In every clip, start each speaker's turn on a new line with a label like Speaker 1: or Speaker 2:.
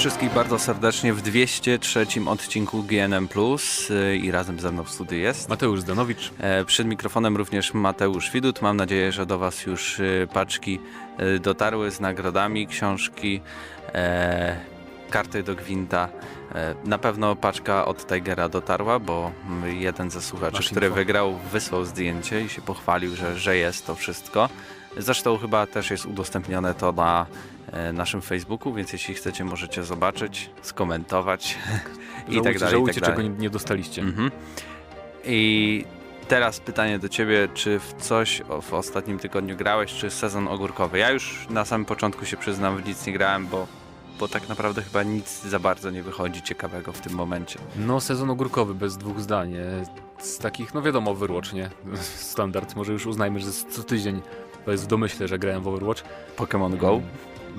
Speaker 1: Wszystkich bardzo serdecznie w 203 odcinku GNM Plus i razem ze mną w studiu jest.
Speaker 2: Mateusz Zdanowicz.
Speaker 1: E, Przed mikrofonem również Mateusz Widut. Mam nadzieję, że do Was już y, paczki y, dotarły z nagrodami, książki, e, karty do gwinta. E, Na pewno paczka od Tigera dotarła, bo jeden ze słuchaczy,
Speaker 2: Masz
Speaker 1: który
Speaker 2: info.
Speaker 1: wygrał, wysłał zdjęcie i się pochwalił, że, że jest to wszystko. Zresztą chyba też jest udostępnione to na e, naszym Facebooku, więc jeśli chcecie, możecie zobaczyć, skomentować i
Speaker 2: Żałujcie,
Speaker 1: tak dalej.
Speaker 2: żałujcie
Speaker 1: i tak dalej.
Speaker 2: czego nie, dostaliście.
Speaker 1: Mhm. I teraz pytanie do ciebie, czy w coś w ostatnim tygodniu grałeś, czy sezon ogórkowy? Ja już na samym początku się przyznam, w nic nie grałem, bo, bo tak naprawdę chyba nic za bardzo nie wychodzi ciekawego w tym momencie.
Speaker 2: No, sezon ogórkowy bez dwóch zdań. e, Z takich, no wiadomo, Overwatch, nie? Standard. Może już uznajmy, że co tydzień to jest w domyśle, że grałem w Overwatch.
Speaker 1: Pokémon Go?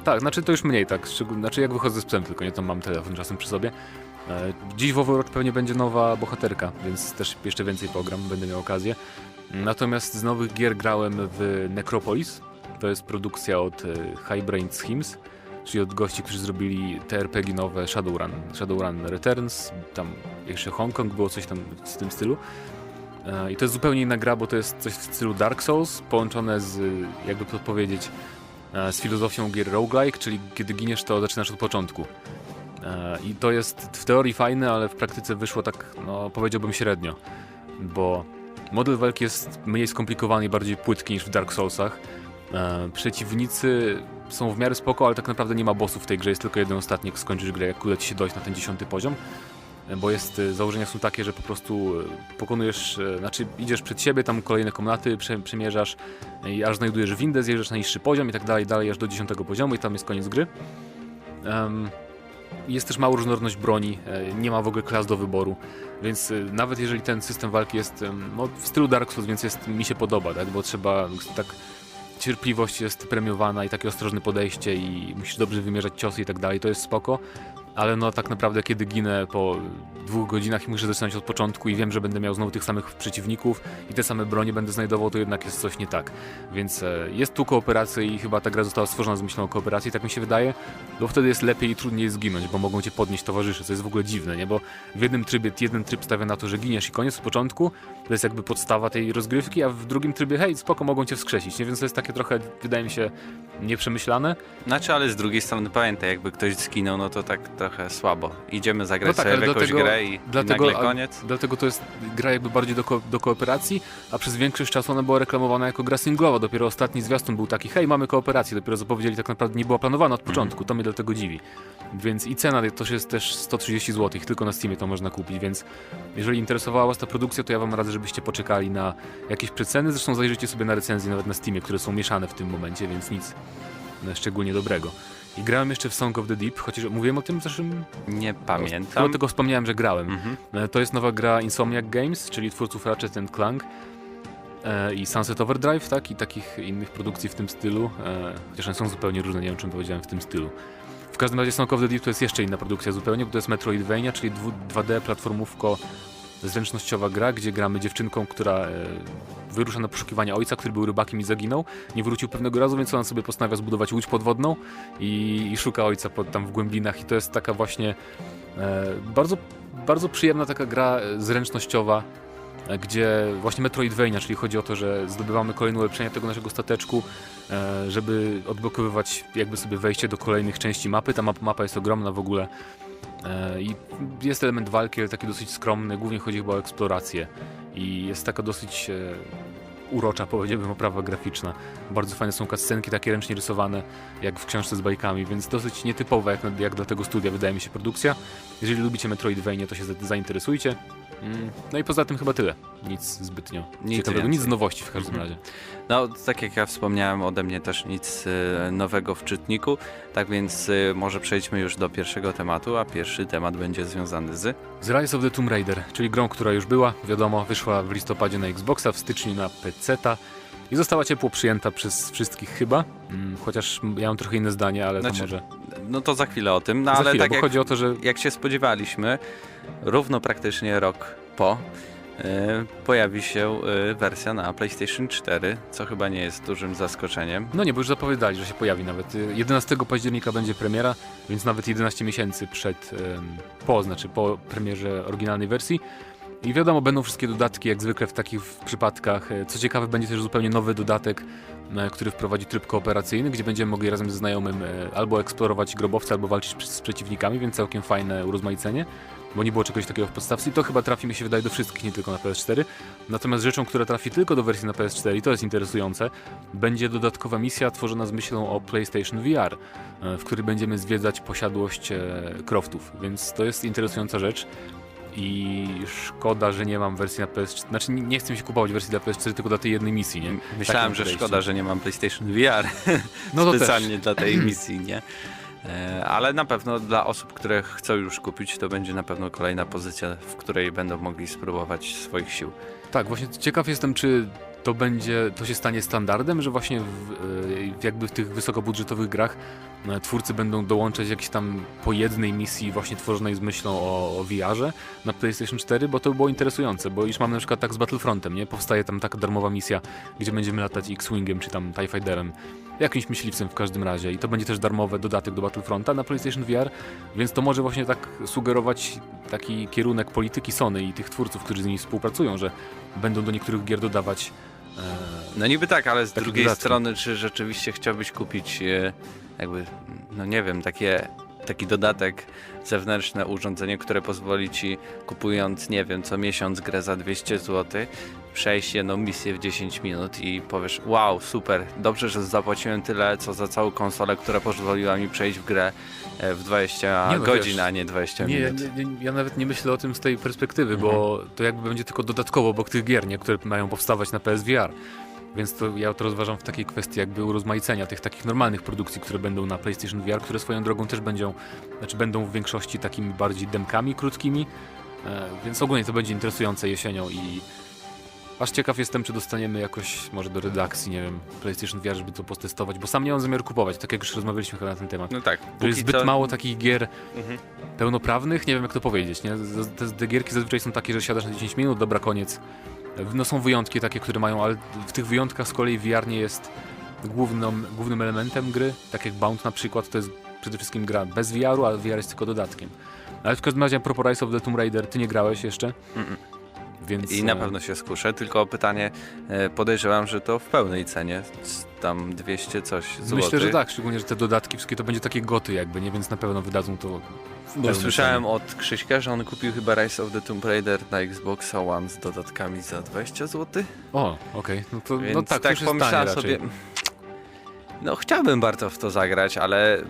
Speaker 2: Tak, znaczy to już mniej tak. Znaczy jak wychodzę z psem, tylko nie tam mam telefon czasem przy sobie. E, Dziś w Overwatch pewnie będzie nowa bohaterka, więc też jeszcze więcej program, będę miał okazję. Natomiast z nowych gier grałem w Necropolis. To jest produkcja od e, High Brain Schemes, czyli od gości, którzy zrobili te RPG nowe Shadowrun. Shadowrun Returns, tam jeszcze Hongkong było coś tam w tym stylu. E, I to jest zupełnie inna gra, bo to jest coś w stylu Dark Souls, połączone z, jakby to powiedzieć, z filozofią gier roguelike, czyli kiedy giniesz, to zaczynasz od początku. E, I to jest w teorii fajne, ale w praktyce wyszło tak, no powiedziałbym średnio, bo model walki jest mniej skomplikowany i bardziej płytki niż w Dark Soulsach. E, Przeciwnicy są w miarę spoko, ale tak naprawdę nie ma bossów w tej grze, jest tylko jeden ostatni, jak skończysz grę, jak uda ci się dojść na ten dziesiąty poziom. Bo jest, e, założenia są takie, że po prostu e, pokonujesz, e, znaczy idziesz przed siebie, tam kolejne komnaty prze, przemierzasz i aż znajdujesz windę, zjeżdżasz na niższy poziom i tak dalej, dalej aż do dziesiątego poziomu i tam jest koniec gry. Em, jest też mała różnorodność broni, e, nie ma w ogóle klas do wyboru, więc nawet jeżeli ten system walki jest no, w stylu Dark Souls, więc jest, mi się podoba, tak? bo trzeba tak cierpliwość jest premiowana i takie ostrożne podejście i musisz dobrze wymierzać ciosy i tak dalej, to jest spoko, ale no tak naprawdę kiedy ginę po dwóch godzinach i muszę zaczynać od początku i wiem, że będę miał znowu tych samych przeciwników i te same bronie będę znajdował, to jednak jest coś nie tak. Więc e, jest tu kooperacja i chyba ta gra została stworzona z myślą o kooperacji, tak mi się wydaje, bo wtedy jest lepiej i trudniej zginąć, bo mogą cię podnieść towarzysze, co jest w ogóle dziwne, nie? Bo w jednym trybie jeden tryb stawia na to, że giniesz i koniec od początku, to jest jakby podstawa tej rozgrywki, a w drugim trybie hej, spoko, mogą cię wskrzesić, nie? Więc to jest takie trochę, wydaje mi się, nieprzemyślane.
Speaker 1: Znaczy, ale z drugiej strony pamiętaj, jakby ktoś zginął, no to tak trochę słabo. Idziemy zagrać
Speaker 2: No tak,
Speaker 1: sobie w jakąś
Speaker 2: dlatego-
Speaker 1: grę i,
Speaker 2: dlatego-
Speaker 1: i nagle
Speaker 2: a-
Speaker 1: koniec.
Speaker 2: Dlatego to jest gra jakby bardziej do, ko- do kooperacji, a przez większość czasu ona była reklamowana jako gra singlowa. Dopiero ostatni zwiastun był taki, hej, mamy kooperację. Dopiero zapowiedzieli, tak naprawdę nie była planowana od początku. To mnie dlatego dziwi. Więc i cena to jest też 130 zł, tylko na Steamie to można kupić, więc jeżeli interesowała Was ta produkcja, to ja Wam radzę, żebyście poczekali na jakieś przeceny. Zresztą zajrzyjcie sobie na recenzje nawet na Steamie, które są mieszane w tym momencie, więc nic e, szczególnie dobrego. I grałem jeszcze w Song of the Deep, chociaż mówiłem o tym w zeszłym
Speaker 1: Nie pamiętam.
Speaker 2: tego wspomniałem, że grałem.
Speaker 1: Mhm.
Speaker 2: E, To jest nowa gra Insomniac Games, czyli twórców Ratchet Clank e, i Sunset Overdrive, tak? I takich innych produkcji w tym stylu. E, chociaż one są zupełnie różne, nie wiem czym powiedziałem w tym stylu. W każdym razie Song of the Deep to jest jeszcze inna produkcja zupełnie, bo to jest Metroidvania, czyli dwu- 2D platformówko zręcznościowa gra, gdzie gramy dziewczynką, która e, wyrusza na poszukiwanie ojca, który był rybakiem i zaginął. Nie wrócił pewnego razu, więc ona sobie postanawia zbudować łódź podwodną i, i szuka ojca pod, tam w głębinach i to jest taka właśnie e, bardzo, bardzo przyjemna taka gra e, zręcznościowa, e, gdzie właśnie Metroidvania, czyli chodzi o to, że zdobywamy kolejne ulepszenia tego naszego stateczku, żeby odblokowywać jakby sobie wejście do kolejnych części mapy. Ta mapa, jest ogromna w ogóle i jest element walki, ale taki dosyć skromny, głównie chodzi chyba o eksplorację i jest taka dosyć e, urocza, powiedziałbym, oprawa graficzna. Bardzo fajne są cutscenki, takie ręcznie rysowane, jak w książce z bajkami, więc dosyć nietypowa jak, jak dla tego studia, wydaje mi się, produkcja. Jeżeli lubicie Metroidvania, to się za- zainteresujcie. Mm, No i poza tym chyba tyle. Nic zbytnio
Speaker 1: Nic
Speaker 2: ciekawego,
Speaker 1: więcej.
Speaker 2: nic z nowości w każdym
Speaker 1: Mhm.
Speaker 2: razie.
Speaker 1: No, tak jak ja wspomniałem, ode mnie też nic e, nowego w czytniku, tak więc e, może przejdźmy już do pierwszego tematu, a pierwszy temat będzie związany z...
Speaker 2: Z Rise of the Tomb Raider, czyli grą, która już była, wiadomo, wyszła w listopadzie na Xboxa, w styczniu na PC-ta i została ciepło przyjęta przez wszystkich chyba, mm, chociaż ja mam trochę inne zdanie, ale
Speaker 1: Znaczy,
Speaker 2: to może
Speaker 1: No to za chwilę o tym, no
Speaker 2: za
Speaker 1: ale
Speaker 2: chwilę,
Speaker 1: tak
Speaker 2: bo
Speaker 1: jak,
Speaker 2: chodzi o to, że
Speaker 1: jak się spodziewaliśmy, równo praktycznie rok po, pojawi się e, wersja na PlayStation 4, co chyba nie jest dużym zaskoczeniem.
Speaker 2: No nie, bo już zapowiadali, że się pojawi nawet. Y, 11 października będzie premiera, więc nawet 11 miesięcy przed, po, znaczy po premierze oryginalnej wersji. I wiadomo, będą wszystkie dodatki, jak zwykle w takich przypadkach. E, Co ciekawe, będzie też zupełnie nowy dodatek, e, który wprowadzi tryb kooperacyjny, gdzie będziemy mogli razem ze znajomym e, albo eksplorować grobowce, albo walczyć z przeciwnikami, więc całkiem fajne urozmaicenie, bo nie było czegoś takiego w podstawce i to chyba trafi mi się wydaje do wszystkich, nie tylko na PS4. Natomiast rzeczą, która trafi tylko do wersji na PS4 i to jest interesujące, będzie dodatkowa misja tworzona z myślą o PlayStation VR, e, w której będziemy zwiedzać posiadłość e, Croftów, więc to jest interesująca rzecz. I szkoda, że nie mam wersji na PS4. Znaczy, nie chcę się kupować wersji dla PS4 tylko dla tej jednej misji, nie?
Speaker 1: Myślałem,
Speaker 2: Takim
Speaker 1: że
Speaker 2: podejściem.
Speaker 1: szkoda, że nie mam PlayStation VR
Speaker 2: No to
Speaker 1: specjalnie dla tej misji, nie? E, Ale na pewno dla osób, które chcą już kupić, to będzie na pewno kolejna pozycja, w której będą mogli spróbować swoich sił.
Speaker 2: Tak, właśnie ciekaw jestem, czy to będzie, to się stanie standardem, że właśnie w, e, jakby w tych wysokobudżetowych grach e, twórcy będą dołączać jakieś tam po jednej misji właśnie tworzonej z myślą o, o VR-ze na PlayStation 4, bo to by było interesujące, bo już mamy na przykład tak z Battlefrontem, nie? Powstaje tam taka darmowa misja, gdzie będziemy latać X-Wingiem czy tam TIE Fighterem, jakimś myśliwcem w każdym razie i to będzie też darmowy dodatek do Battlefronta na PlayStation VR, więc to może właśnie tak sugerować taki kierunek polityki Sony i tych twórców, którzy z nimi współpracują, że będą do niektórych gier dodawać e,
Speaker 1: No niby tak, ale z drugiej
Speaker 2: dodatki.
Speaker 1: strony, czy rzeczywiście chciałbyś kupić e, jakby, no nie wiem, takie, taki dodatek, zewnętrzne urządzenie, które pozwoli ci kupując, nie wiem, co miesiąc grę za 200 zł, przejść jedną misję w 10 minut i powiesz, wow, super, dobrze, że zapłaciłem tyle, co za całą konsolę, która pozwoliła mi przejść w grę e, w 20
Speaker 2: Nie no,
Speaker 1: godzin,
Speaker 2: wiesz,
Speaker 1: a nie 20
Speaker 2: Nie,
Speaker 1: minut.
Speaker 2: nie, nie, ja nawet nie myślę o tym z tej perspektywy,
Speaker 1: Mhm.
Speaker 2: bo to jakby będzie tylko dodatkowo obok tych gier, nie, które mają powstawać na PSVR. Więc to ja to rozważam w takiej kwestii jakby urozmaicenia tych takich normalnych produkcji, które będą na PlayStation VR, które swoją drogą też będą, znaczy będą w większości takimi bardziej demkami krótkimi, e, więc ogólnie to będzie interesujące jesienią i aż ciekaw jestem, czy dostaniemy jakoś może do redakcji, nie wiem, PlayStation VR, żeby to potestować, bo sam nie mam zamiaru kupować, tak jak już rozmawialiśmy chyba na ten temat.
Speaker 1: No tak,
Speaker 2: To jest zbyt
Speaker 1: co-
Speaker 2: mało takich gier
Speaker 1: Mhm.
Speaker 2: pełnoprawnych, nie wiem jak to powiedzieć, nie? Te, te gierki zazwyczaj są takie, że siadasz na 10 minut, dobra, koniec. No są wyjątki takie, które mają, ale w tych wyjątkach z kolei VR nie jest główną, głównym elementem gry, tak jak Bound na przykład, to jest przede wszystkim gra bez VR-u, a VR jest tylko dodatkiem. Ale w każdym razie a propos Rise of the Tomb Raider, ty nie grałeś jeszcze,
Speaker 1: Mm-mm.
Speaker 2: Więc...
Speaker 1: I na
Speaker 2: e,
Speaker 1: pewno się skuszę, tylko pytanie, e, podejrzewam, że to w pełnej cenie, tam 200 coś złotych.
Speaker 2: Myślę, że tak, szczególnie, że te dodatki wszystkie to będzie takie goty jakby, nie? Więc na pewno wydadzą to
Speaker 1: Bo słyszałem
Speaker 2: cenie.
Speaker 1: od Krzyśka, że on kupił chyba Rise of the Tomb Raider na Xbox One z dodatkami za 20 zł.
Speaker 2: O, okej, no to
Speaker 1: Więc
Speaker 2: no tak,
Speaker 1: tak
Speaker 2: już
Speaker 1: pomyślałem sobie, no chciałbym bardzo w to zagrać, ale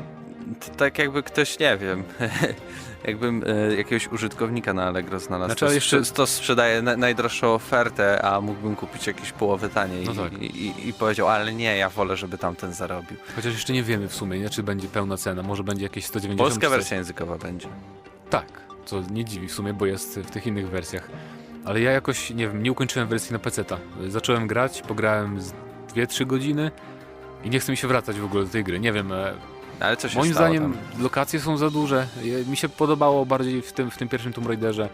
Speaker 1: tak jakby ktoś, nie wiem, jakbym e, jakiegoś użytkownika na Allegro znalazł,
Speaker 2: Znaczy,
Speaker 1: to,
Speaker 2: jeszcze-
Speaker 1: to sprzedaje na, najdroższą ofertę, a mógłbym kupić jakieś połowę taniej
Speaker 2: No tak.
Speaker 1: i, i, i powiedział, ale nie, ja wolę, żeby tamten zarobił.
Speaker 2: Chociaż jeszcze nie wiemy w sumie, nie? czy będzie pełna cena, może będzie jakieś 190
Speaker 1: Polska wersja językowa będzie.
Speaker 2: Tak, co nie dziwi w sumie, bo jest w tych innych wersjach. Ale ja jakoś, nie wiem, nie ukończyłem wersji na PC-ta. Zacząłem grać, pograłem z 2-3 godziny i nie chce mi się wracać w ogóle do tej gry. Nie wiem, e,
Speaker 1: Ale co się
Speaker 2: moim
Speaker 1: stało
Speaker 2: zdaniem
Speaker 1: tam?
Speaker 2: lokacje są za duże. Mi się podobało bardziej w tym, w tym pierwszym Tomb Raiderze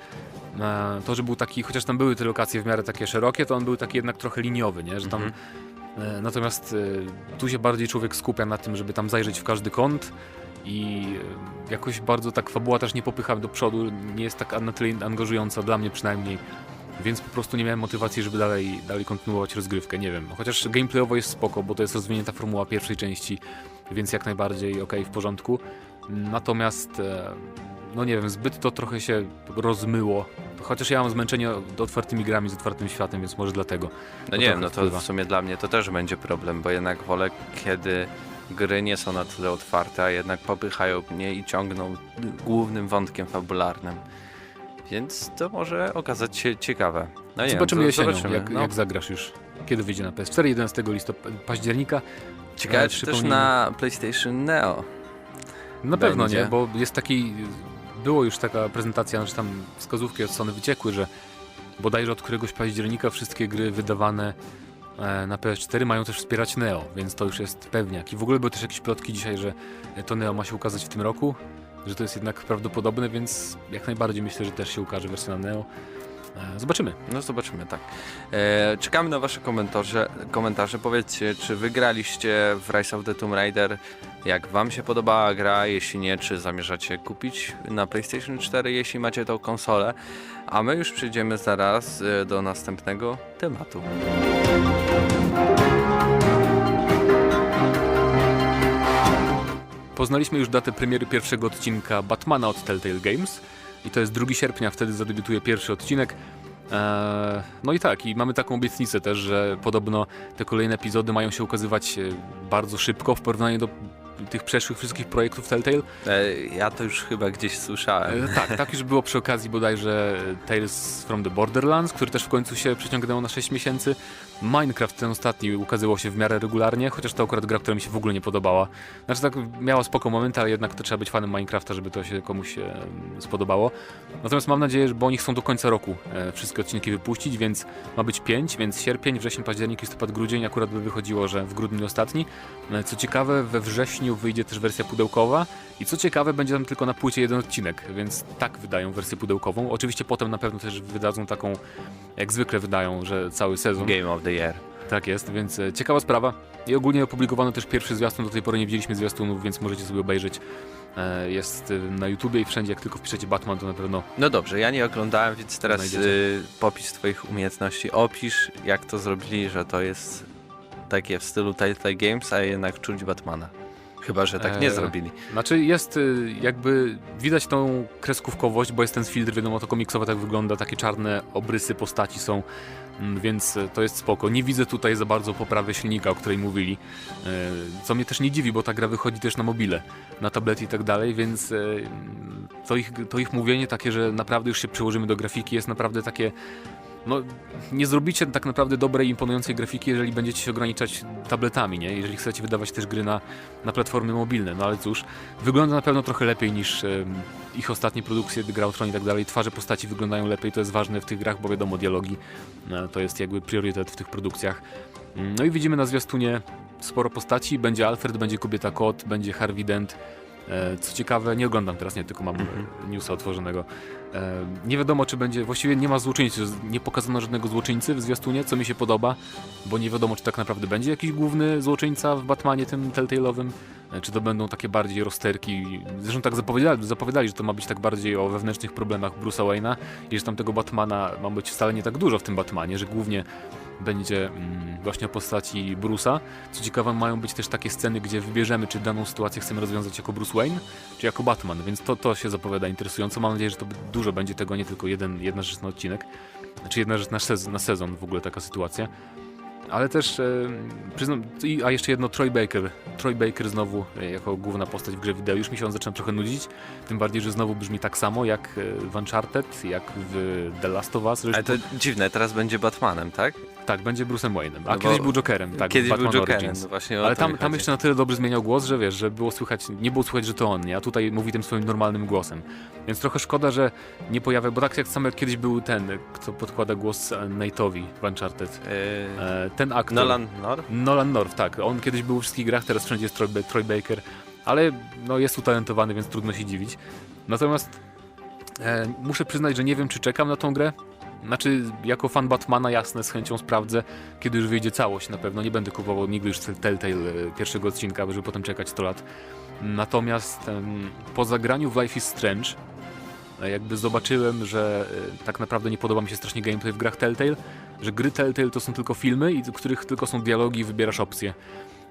Speaker 2: e, to, że był taki, chociaż tam były te lokacje w miarę takie szerokie, to on był taki jednak trochę liniowy, nie? Że tam
Speaker 1: Mhm.
Speaker 2: E, Natomiast e, tu się bardziej człowiek skupia na tym, żeby tam zajrzeć w każdy kąt i jakoś bardzo tak fabuła też nie popycha do przodu, nie jest tak na tyle angażująca dla mnie przynajmniej, więc po prostu nie miałem motywacji, żeby dalej, dalej kontynuować rozgrywkę, nie wiem. Chociaż gameplayowo jest spoko, bo to jest rozwinięta formuła pierwszej części, więc jak najbardziej okej, w porządku. Natomiast e, no nie wiem, zbyt to trochę się rozmyło. Chociaż ja mam zmęczenie otwartymi grami z otwartym światem, więc może dlatego.
Speaker 1: No nie wiem, no to
Speaker 2: wpływa.
Speaker 1: w sumie dla mnie to też będzie problem, bo jednak wolę, kiedy gry nie są na tyle otwarte, a jednak popychają mnie i ciągną głównym wątkiem fabularnym. Więc to może okazać się ciekawe. No nie
Speaker 2: zobaczymy
Speaker 1: wiem,
Speaker 2: jesienią,
Speaker 1: zobaczymy.
Speaker 2: Jak,
Speaker 1: no.
Speaker 2: jak zagrasz już. Kiedy wyjdzie na PS4? 11 listopada, października.
Speaker 1: Ciekawe,
Speaker 2: E,
Speaker 1: czy też na PlayStation Neo.
Speaker 2: Na pewno
Speaker 1: Będzie.
Speaker 2: nie, bo jest taki... Było już taka prezentacja, że tam wskazówki od Sony wyciekły, że bodajże od któregoś października wszystkie gry wydawane e, na PS4 mają też wspierać Neo, więc to już jest pewniak. I w ogóle były też jakieś plotki dzisiaj, że to Neo ma się ukazać w tym roku, że to jest jednak prawdopodobne, więc jak najbardziej myślę, że też się ukaże wersja na Neo. E, Zobaczymy.
Speaker 1: No zobaczymy, tak. E, czekamy na wasze komentarze. komentarze. Powiedzcie, czy wygraliście w Rise of the Tomb Raider? Jak wam się podobała gra? Jeśli nie, czy zamierzacie kupić na PlayStation 4, jeśli macie tą konsolę? A my już przejdziemy zaraz e, do następnego tematu.
Speaker 2: Poznaliśmy już datę premiery pierwszego odcinka Batmana od Telltale Games i to jest 2 sierpnia, wtedy zadebiutuje pierwszy odcinek. Eee, no i tak, i mamy taką obietnicę też, że podobno te kolejne epizody mają się ukazywać e, bardzo szybko w porównaniu do tych przeszłych wszystkich projektów Telltale.
Speaker 1: E, ja to już chyba gdzieś słyszałem.
Speaker 2: E, tak, tak już było przy okazji bodajże Tales from the Borderlands, który też w końcu się przeciągnęło na 6 miesięcy. Minecraft ten ostatni ukazywał się w miarę regularnie, chociaż to akurat gra, która mi się w ogóle nie podobała. Znaczy tak miała spoko momenty, ale jednak to trzeba być fanem Minecrafta, żeby to się komuś e, spodobało. Natomiast mam nadzieję, że bo oni chcą do końca roku wszystkie odcinki wypuścić, więc ma być 5, więc sierpień, wrzesień, październik, listopad, grudzień akurat by wychodziło, że w grudniu ostatni. Co ciekawe, we wrześniu wyjdzie też wersja pudełkowa i co ciekawe, będzie tam tylko na płycie jeden odcinek, więc tak wydają wersję pudełkową. Oczywiście potem na pewno też wydadzą taką, jak zwykle wydają, że cały sezon.
Speaker 1: Game of the Year.
Speaker 2: Tak jest, więc e, ciekawa sprawa. I ogólnie opublikowano też pierwszy zwiastun, do tej pory nie widzieliśmy zwiastunów, więc możecie sobie obejrzeć. E, Jest e, na YouTubie i wszędzie, jak tylko wpiszecie Batman, to na pewno
Speaker 1: No dobrze, ja nie oglądałem, więc teraz
Speaker 2: Znajdziecie.
Speaker 1: y, popis twoich umiejętności. Opisz, jak to zrobili, że to jest takie w stylu Telltale Games, a jednak czuć Batmana. Chyba, że tak nie
Speaker 2: Eee,
Speaker 1: zrobili.
Speaker 2: Znaczy jest y, jakby, widać tą kreskówkowość, bo jest ten filtr, wiadomo, to komiksowo tak wygląda, takie czarne obrysy postaci są, mm, więc y, to jest spoko. Nie widzę tutaj za bardzo poprawy silnika, o której mówili, y, co mnie też nie dziwi, bo ta gra wychodzi też na mobile, na tablety i tak dalej, więc to ich, to ich mówienie takie, że naprawdę już się przyłożymy do grafiki jest naprawdę takie no, nie zrobicie tak naprawdę dobrej, imponującej grafiki, jeżeli będziecie się ograniczać tabletami, nie? Jeżeli chcecie wydawać też gry na, na platformy mobilne. No ale cóż, wygląda na pewno trochę lepiej niż em, ich ostatnie produkcje, Gra o Tron i tak dalej. Twarze postaci wyglądają lepiej, to jest ważne w tych grach, bo wiadomo, dialogi e, to jest jakby priorytet w tych produkcjach. Mm, No i widzimy na zwiastunie sporo postaci. Będzie Alfred, będzie kobieta kot, będzie Harvey Dent. E, Co ciekawe, nie oglądam teraz, nie, tylko mam
Speaker 1: Mhm.
Speaker 2: e, newsa otworzonego. Nie wiadomo, czy będzie. Właściwie nie ma złoczyńcy, nie pokazano żadnego złoczyńcy w zwiastunie, co mi się podoba, bo nie wiadomo, czy tak naprawdę będzie jakiś główny złoczyńca w Batmanie tym Telltale'owym, e, czy to będą takie bardziej rozterki. Zresztą tak zapowiadali, zapowiadali, że to ma być tak bardziej o wewnętrznych problemach Bruce'a Wayne'a i że tam tego Batmana ma być wcale nie tak dużo w tym Batmanie, że głównie będzie mm, właśnie o postaci Bruce'a. Co ciekawe, mają być też takie sceny, gdzie wybierzemy, czy daną sytuację chcemy rozwiązać jako Bruce Wayne, czy jako Batman, więc to, to się zapowiada interesująco. Mam nadzieję, że to dużo będzie tego, nie tylko jeden, jedna rzecz na odcinek, znaczy jedna rzecz na sezon, na sezon w ogóle taka sytuacja. Ale też, e, przyznam, a jeszcze jedno, Troy Baker. Troy Baker znowu e, jako główna postać w grze wideo. Już mi się on zaczyna trochę nudzić, tym bardziej, że znowu brzmi tak samo jak e, w Uncharted, jak w The Last of Us.
Speaker 1: Ale to dziwne, teraz będzie Batmanem, tak?
Speaker 2: Tak, będzie Bruce'em Wayne'em, a
Speaker 1: No
Speaker 2: kiedyś był Jokerem, tak,
Speaker 1: Kiedyś był
Speaker 2: Batman
Speaker 1: Jokerem,
Speaker 2: Origins.
Speaker 1: no właśnie
Speaker 2: Ale tam, tam jeszcze na tyle dobrze zmieniał głos, że wiesz, że było słychać, nie było słychać, że to on, nie? A tutaj mówi tym swoim normalnym głosem. Więc trochę szkoda, że nie pojawia, bo tak jak sam jak kiedyś był ten, kto podkłada głos Nate'owi w Uncharted.
Speaker 1: Yy,
Speaker 2: E, ten aktor.
Speaker 1: Nolan North?
Speaker 2: Nolan North, tak. On kiedyś był w wszystkich grach, teraz wszędzie jest Troy, Troy Baker, ale no, jest utalentowany, więc trudno się dziwić. Natomiast e, muszę przyznać, że nie wiem, czy czekam na tą grę. Znaczy, jako fan Batmana, jasne, z chęcią sprawdzę, kiedy już wyjdzie całość. Na pewno nie będę kupował nigdy już Telltale e, pierwszego odcinka, żeby potem czekać 100 lat. Natomiast po zagraniu w Life is Strange e, jakby zobaczyłem, że e, tak naprawdę nie podoba mi się strasznie gameplay w grach Telltale, że gry Telltale to są tylko filmy, i których tylko są dialogi i wybierasz opcje.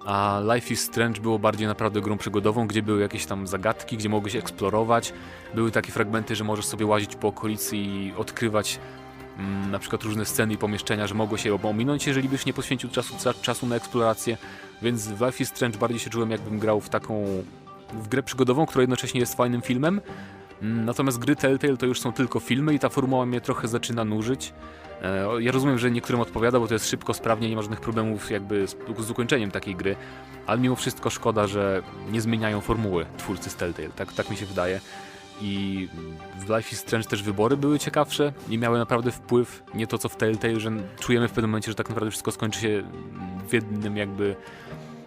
Speaker 2: A Life is Strange było bardziej naprawdę grą przygodową, gdzie były jakieś tam zagadki, gdzie mogłeś eksplorować. Były takie fragmenty, że możesz sobie łazić po okolicy i odkrywać mm, na przykład różne sceny i pomieszczenia, że mogło się ominąć, jeżeli byś nie poświęcił czasu, czasu na eksplorację. Więc w Life is Strange bardziej się czułem, jakbym grał w taką w grę przygodową, która jednocześnie jest fajnym filmem. Mm, Natomiast gry Telltale to już są tylko filmy i ta formuła mnie trochę zaczyna nużyć. E, Ja rozumiem, że niektórym odpowiada, bo to jest szybko, sprawnie, nie ma żadnych problemów jakby z, z ukończeniem takiej gry, ale mimo wszystko szkoda, że nie zmieniają formuły twórcy z Telltale, tak, tak mi się wydaje. I w Life is Strange też wybory były ciekawsze i miały naprawdę wpływ, nie to co w Telltale, że czujemy w pewnym momencie, że tak naprawdę wszystko skończy się w jednym jakby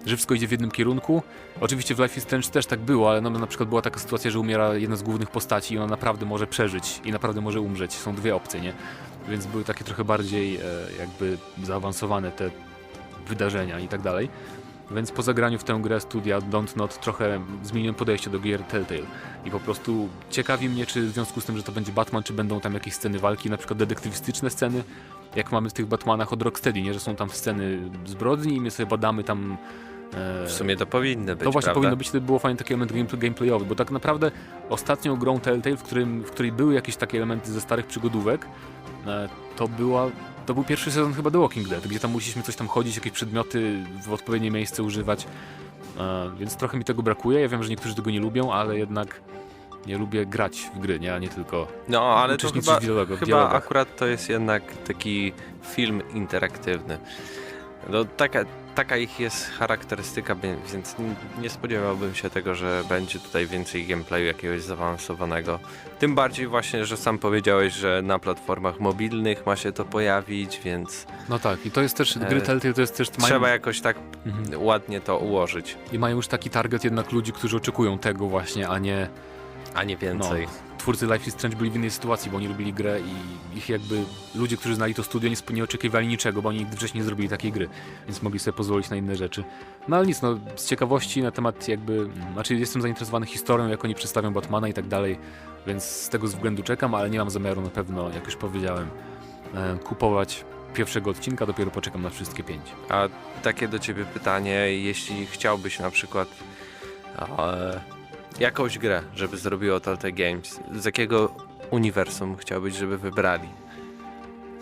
Speaker 2: że wszystko idzie w jednym kierunku. Oczywiście w Life is Strange też tak było, ale no, na przykład była taka sytuacja, że umiera jedna z głównych postaci i ona naprawdę może przeżyć i naprawdę może umrzeć. Są dwie opcje, nie? więc były takie trochę bardziej e, jakby zaawansowane te wydarzenia i tak dalej. Więc po zagraniu w tę grę studia Don't Not trochę zmieniłem podejście do gier Telltale. I po prostu ciekawi mnie, czy w związku z tym, że to będzie Batman, czy będą tam jakieś sceny walki, na przykład detektywistyczne sceny, jak mamy w tych Batmanach od Rocksteady, nie? Że są tam sceny zbrodni i my sobie badamy tam... e,
Speaker 1: W sumie to powinny być,
Speaker 2: to właśnie
Speaker 1: prawda?
Speaker 2: powinno być, to było fajny taki element game- gameplayowy, bo tak naprawdę ostatnią grą Telltale, w, którym, w której były jakieś takie elementy ze starych przygodówek, e, to była to był pierwszy sezon chyba The Walking Dead, gdzie tam musieliśmy coś tam chodzić, jakieś przedmioty w odpowiednie miejsce używać, e, więc trochę mi tego brakuje. Ja wiem, że niektórzy tego nie lubią, ale jednak nie lubię grać w gry, nie, a nie tylko
Speaker 1: No, ale to chyba,
Speaker 2: w
Speaker 1: chyba akurat to jest jednak taki film interaktywny. No, taka, taka ich jest charakterystyka, więc nie spodziewałbym się tego, że będzie tutaj więcej gameplayu jakiegoś zaawansowanego. Tym bardziej właśnie, że sam powiedziałeś, że na platformach mobilnych ma się to pojawić, więc
Speaker 2: No tak, i to jest też, gry
Speaker 1: E,
Speaker 2: Telltale to jest też...
Speaker 1: trzeba jakoś tak
Speaker 2: Mhm.
Speaker 1: ładnie to ułożyć,
Speaker 2: I mają już taki target jednak ludzi, którzy oczekują tego właśnie, a nie
Speaker 1: a nie więcej.
Speaker 2: No, twórcy Life is Strange byli w innej sytuacji, bo oni robili grę i ich jakby ludzie, którzy znali to studio, nie, nie oczekiwali niczego, bo oni nigdy wcześniej nie zrobili takiej gry, więc mogli sobie pozwolić na inne rzeczy. No ale nic, no z ciekawości na temat jakby, znaczy jestem zainteresowany historią, jak oni przedstawią Batmana i tak dalej, więc z tego względu czekam, ale nie mam zamiaru na pewno, jak już powiedziałem, e, kupować pierwszego odcinka, dopiero poczekam na wszystkie pięć.
Speaker 1: A takie do ciebie pytanie, jeśli chciałbyś na przykład e, jakąś grę, żeby zrobiło Telltale Games, z jakiego uniwersum chciałbyś, żeby wybrali?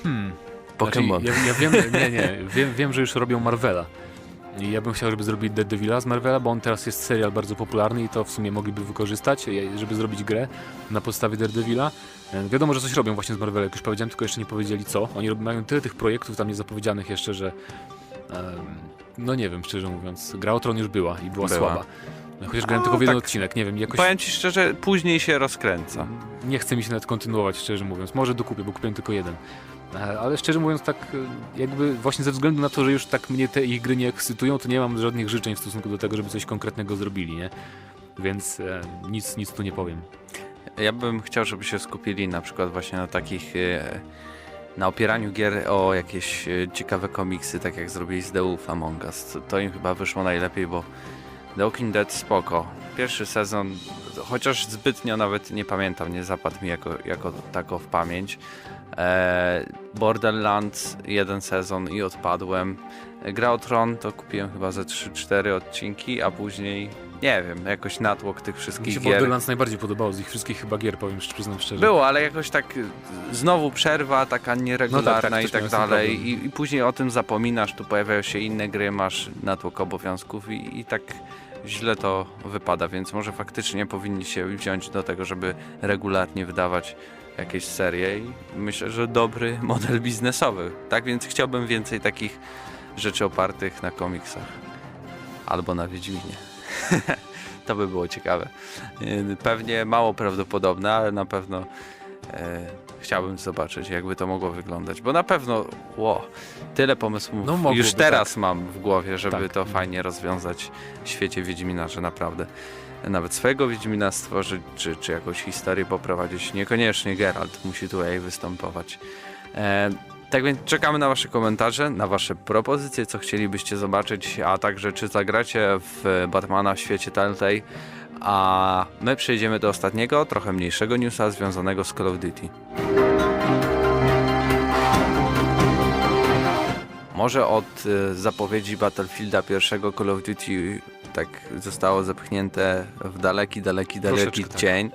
Speaker 2: Hmm.
Speaker 1: Pokémon.
Speaker 2: Znaczy, ja, ja wiem, nie, nie, wiem, wiem, że już robią Marvela. I ja bym chciał, żeby zrobili Dead Devila z Marvela, bo on teraz jest serial bardzo popularny i to w sumie mogliby wykorzystać, e, żeby zrobić grę na podstawie Daredevila. E, Wiadomo, że coś robią właśnie z Marvela, jak już powiedziałem, tylko jeszcze nie powiedzieli co. Oni mają tyle tych projektów tam niezapowiedzianych jeszcze, że em, no nie wiem, szczerze mówiąc. Gra o Tron już była i była,
Speaker 1: Była.
Speaker 2: słaba. Chociaż grałem tylko w jeden
Speaker 1: tak.
Speaker 2: odcinek, nie wiem, jakoś
Speaker 1: Powiem ci szczerze, później się rozkręca.
Speaker 2: nie chce mi się nawet kontynuować, szczerze mówiąc. Może dokupię, bo kupiłem tylko jeden. E, Ale szczerze mówiąc, tak e, jakby właśnie ze względu na to, że już tak mnie te ich gry nie ekscytują, to nie mam żadnych życzeń w stosunku do tego, żeby coś konkretnego zrobili, nie? Więc e, nic, nic tu nie powiem.
Speaker 1: Ja bym chciał, żeby się skupili na przykład właśnie na takich e, na opieraniu gier o jakieś e, ciekawe komiksy, tak jak zrobili z The Wolf Among Us. To, im chyba wyszło najlepiej, bo Walking Dead spoko. Pierwszy sezon, chociaż zbytnio nawet nie pamiętam, nie zapadł mi jako, jako tako w pamięć. E, Borderlands jeden sezon i odpadłem. Gra o Tron to kupiłem chyba ze 3-4 odcinki, a później nie wiem, jakoś natłok tych
Speaker 2: Mi
Speaker 1: wszystkich
Speaker 2: się
Speaker 1: gier.
Speaker 2: Borderlands najbardziej podobało z ich wszystkich chyba gier, powiem przyznam szczerze.
Speaker 1: Było, ale jakoś tak znowu przerwa, taka nieregularna
Speaker 2: No tak, tak,
Speaker 1: i tak dalej. I, I później o tym zapominasz, tu pojawiają się inne gry, masz natłok obowiązków i, i tak źle to wypada, więc może faktycznie powinni się wziąć do tego, żeby regularnie wydawać jakieś serie i myślę, że dobry model biznesowy. Tak więc chciałbym więcej takich rzeczy opartych na komiksach. Albo na Wiedźminie. to by było ciekawe. Yy, Pewnie mało prawdopodobne, ale na pewno chciałbym zobaczyć, jakby to mogło wyglądać. Bo na pewno, ło, tyle pomysłów
Speaker 2: No
Speaker 1: już teraz mam w głowie, żeby
Speaker 2: Tak.
Speaker 1: to fajnie rozwiązać w świecie Wiedźmina, że naprawdę nawet swojego Wiedźmina stworzyć, czy, czy jakąś historię poprowadzić. Niekoniecznie Geralt musi tutaj występować. E, tak więc czekamy na Wasze komentarze, na Wasze propozycje, co chcielibyście zobaczyć, a także czy zagracie w Batmana w świecie Telltale. A my przejdziemy do ostatniego, trochę mniejszego newsa związanego z Call of Duty. Może od y, zapowiedzi Battlefielda pierwszego Call of Duty tak zostało zepchnięte w daleki, daleki, daleki
Speaker 2: Troszeczkę tak.
Speaker 1: cień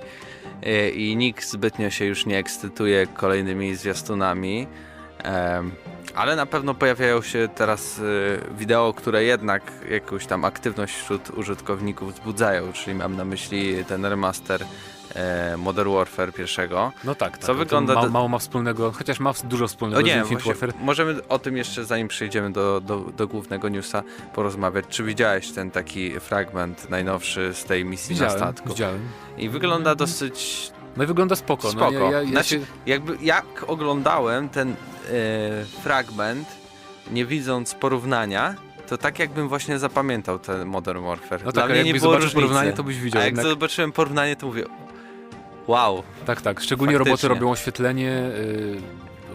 Speaker 1: Y, i nikt zbytnio się już nie ekscytuje kolejnymi zwiastunami. Ale na pewno pojawiają się teraz y, wideo, które jednak jakąś tam aktywność wśród użytkowników wzbudzają, czyli mam na myśli ten remaster e, Modern Warfare pierwszego.
Speaker 2: No tak, tak.
Speaker 1: Co wygląda
Speaker 2: Ma, mało ma wspólnego, chociaż ma dużo wspólnego
Speaker 1: O
Speaker 2: z
Speaker 1: nie,
Speaker 2: Infinite
Speaker 1: właśnie,
Speaker 2: Warfare.
Speaker 1: możemy o tym jeszcze zanim przejdziemy do, do, do głównego newsa porozmawiać. Czy widziałeś ten taki fragment najnowszy z tej misji na
Speaker 2: Widziałem,
Speaker 1: statku?
Speaker 2: widziałem.
Speaker 1: I wygląda dosyć
Speaker 2: No i wygląda spoko.
Speaker 1: Spoko.
Speaker 2: No, ja, ja, ja
Speaker 1: Znaczy,
Speaker 2: się,
Speaker 1: jakby jak oglądałem ten e, fragment, nie widząc porównania, to tak jakbym właśnie zapamiętał ten Modern Warfare.
Speaker 2: no
Speaker 1: Dla
Speaker 2: tak,
Speaker 1: mnie nie było różnicy.
Speaker 2: porównanie, to byś widział.
Speaker 1: A jak
Speaker 2: jednak.
Speaker 1: zobaczyłem porównanie, to mówię wow.
Speaker 2: Tak, tak. Szczególnie
Speaker 1: Faktycznie.
Speaker 2: roboty robią oświetlenie, y,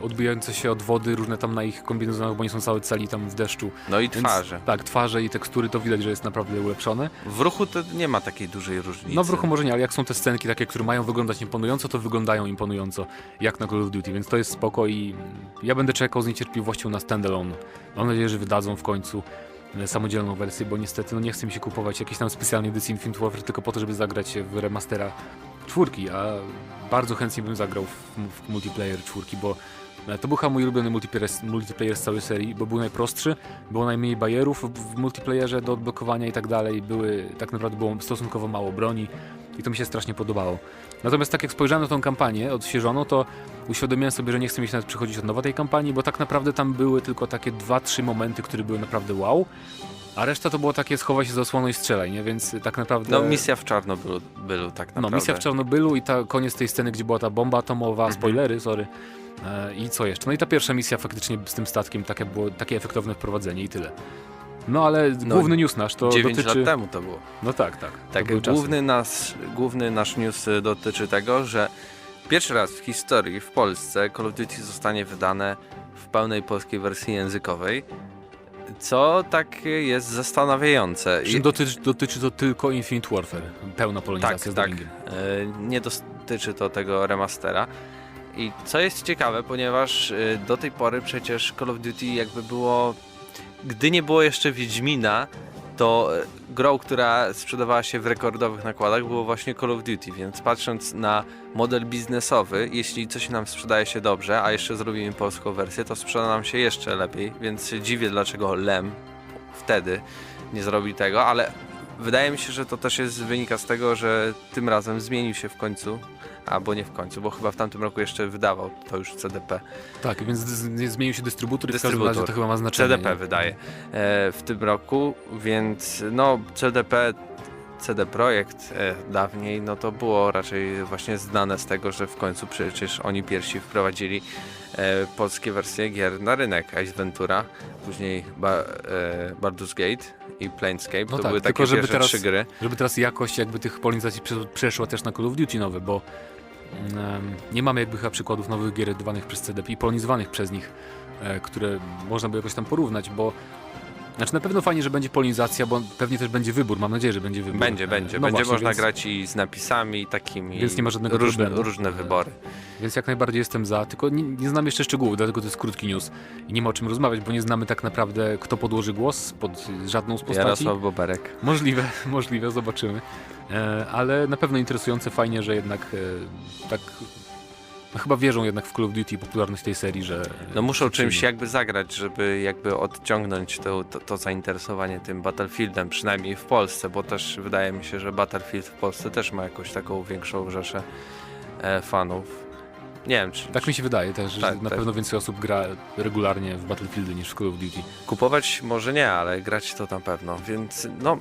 Speaker 2: odbijające się od wody, różne tam na ich kombinezonach, bo oni są całe cali tam w deszczu.
Speaker 1: No i
Speaker 2: Więc,
Speaker 1: twarze.
Speaker 2: Tak, twarze i tekstury to widać, że jest naprawdę ulepszone.
Speaker 1: W ruchu to nie ma takiej dużej różnicy.
Speaker 2: No w ruchu może nie, ale jak są te scenki takie, które mają wyglądać imponująco, to wyglądają imponująco, jak na Call of Duty, więc to jest spoko i ja będę czekał z niecierpliwością na standalone. Mam nadzieję, że wydadzą w końcu e, samodzielną wersję, bo niestety no nie chce mi się kupować jakiejś tam specjalnej edycji Infinite Warfare tylko po to, żeby zagrać w remastera czwórki, a bardzo chętnie bym zagrał w, w multiplayer czwórki, bo to był chyba mój ulubiony multiplayer, multiplayer z całej serii, bo był najprostszy, było najmniej bajerów w, multiplayerze do odblokowania i tak dalej, były, tak naprawdę było stosunkowo mało broni i to mi się strasznie podobało. Natomiast tak jak spojrzałem na tą kampanię odświeżoną, to uświadomiłem sobie, że nie chcę mi się nawet przychodzić od nowa tej kampanii, bo tak naprawdę tam były tylko takie dwa, trzy momenty, które były naprawdę wow, a reszta to było takie schowaj się za osłoną i strzelaj, nie? Więc tak naprawdę...
Speaker 1: No misja w Czarnobylu bylu, tak naprawdę.
Speaker 2: No, misja w Czarnobylu i ta koniec tej sceny, gdzie była ta bomba atomowa,
Speaker 1: Mhm.
Speaker 2: spoilery, sorry. E, I co jeszcze? No i ta pierwsza misja faktycznie z tym statkiem, takie było takie efektowne wprowadzenie i tyle. No ale
Speaker 1: No,
Speaker 2: główny news nasz to
Speaker 1: 9
Speaker 2: dotyczy...
Speaker 1: lat temu to było.
Speaker 2: No tak, tak.
Speaker 1: Tak, główny, nas, główny nasz news y, dotyczy tego, że pierwszy raz w historii w Polsce Call of Duty zostanie wydane w pełnej polskiej wersji językowej, co tak jest zastanawiające.
Speaker 2: Czym dotyczy, dotyczy to tylko Infinite Warfare, pełna
Speaker 1: tak,
Speaker 2: polonizacja z
Speaker 1: tak.
Speaker 2: dubbingiem.
Speaker 1: E, Nie dotyczy to tego remastera. I co jest ciekawe, ponieważ e, do tej pory przecież Call of Duty jakby było. Gdy nie było jeszcze Wiedźmina, to e, grą, która sprzedawała się w rekordowych nakładach, było właśnie Call of Duty. Więc patrząc na model biznesowy, jeśli coś nam sprzedaje się dobrze, a jeszcze zrobimy polską wersję, to sprzeda nam się jeszcze lepiej. Więc dziwię, dlaczego Lem wtedy nie zrobi tego, ale wydaje mi się, że to też jest, wynika z tego, że tym razem zmienił się w końcu, albo nie w końcu, bo chyba w tamtym roku jeszcze wydawał to już CDP.
Speaker 2: Tak, więc zmienił się dystrybutor i w każdym
Speaker 1: Dystrybutor.
Speaker 2: razie to chyba ma znaczenie.
Speaker 1: CDP
Speaker 2: nie?
Speaker 1: wydaje e, w tym roku, więc no CDP, CD Projekt e, dawniej, no to było raczej właśnie znane z tego, że w końcu przecież oni pierwsi wprowadzili e, polskie wersje gier na rynek. Ice Ventura, później ba, e, Baldur's Gate i Planescape,
Speaker 2: No
Speaker 1: to
Speaker 2: tak,
Speaker 1: były
Speaker 2: tylko
Speaker 1: takie
Speaker 2: żeby
Speaker 1: pierwsze
Speaker 2: teraz-
Speaker 1: trzy gry.
Speaker 2: Żeby teraz jakość jakby tych polonizacji prze- przeszła też na Call of Duty nowe, bo nie mamy jakby chyba przykładów nowych gier edytowanych przez CDP i polonizowanych przez nich, e, które można by jakoś tam porównać, bo znaczy na pewno fajnie, że będzie polonizacja, bo pewnie też będzie wybór, mam nadzieję, że będzie wybór.
Speaker 1: Będzie, będzie.
Speaker 2: no
Speaker 1: będzie
Speaker 2: właśnie,
Speaker 1: można
Speaker 2: więc,
Speaker 1: grać i z napisami takimi.
Speaker 2: Więc nie ma żadnego
Speaker 1: różne,
Speaker 2: problemu.
Speaker 1: różne wybory.
Speaker 2: Więc jak najbardziej jestem za, tylko nie, nie znam jeszcze szczegółów, dlatego to jest krótki news i nie ma o czym rozmawiać, bo nie znamy tak naprawdę, kto podłoży głos pod żadną z postaci.
Speaker 1: Jarosław Boberek.
Speaker 2: Możliwe, możliwe, zobaczymy. E, ale na pewno interesujące, fajnie, że jednak e, tak. No chyba wierzą jednak w Call of Duty i popularność tej serii, że.
Speaker 1: No muszą
Speaker 2: że
Speaker 1: czymś jakby zagrać, żeby jakby odciągnąć to, to, to zainteresowanie tym Battlefieldem, przynajmniej w Polsce, bo też wydaje mi się, że Battlefield w Polsce też ma jakąś taką większą rzeszę e, fanów. Nie wiem, czy,
Speaker 2: Tak mi się wydaje też, że
Speaker 1: Tak,
Speaker 2: na
Speaker 1: też.
Speaker 2: pewno więcej osób gra regularnie w Battlefieldy niż w Call of Duty.
Speaker 1: kupować może nie, ale grać to na pewno, więc no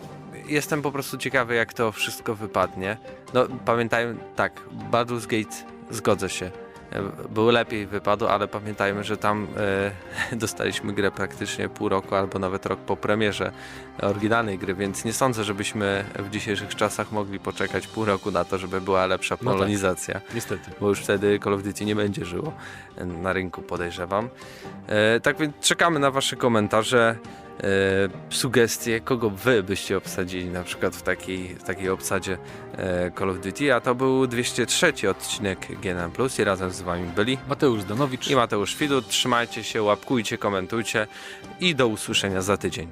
Speaker 1: jestem po prostu ciekawy jak to wszystko wypadnie. No pamiętajmy, tak, Baldur's Gate zgodzę się. E, Był lepiej wypadł, ale pamiętajmy, że tam e, dostaliśmy grę praktycznie pół roku albo nawet rok po premierze oryginalnej gry, więc nie sądzę, żebyśmy w dzisiejszych czasach mogli poczekać pół roku na to, żeby była lepsza
Speaker 2: No tak.
Speaker 1: polonizacja
Speaker 2: Niestety.
Speaker 1: bo już wtedy Call of Duty nie będzie żyło e, na rynku, podejrzewam. Tak więc czekamy na Wasze komentarze, sugestie, kogo Wy byście obsadzili na przykład w takiej, w takiej obsadzie e, Call of Duty, a to był 203 odcinek GNM+, i razem z Wami byli
Speaker 2: Mateusz Danowicz.
Speaker 1: i Mateusz Widut. Trzymajcie się, łapkujcie, komentujcie i do usłyszenia za tydzień.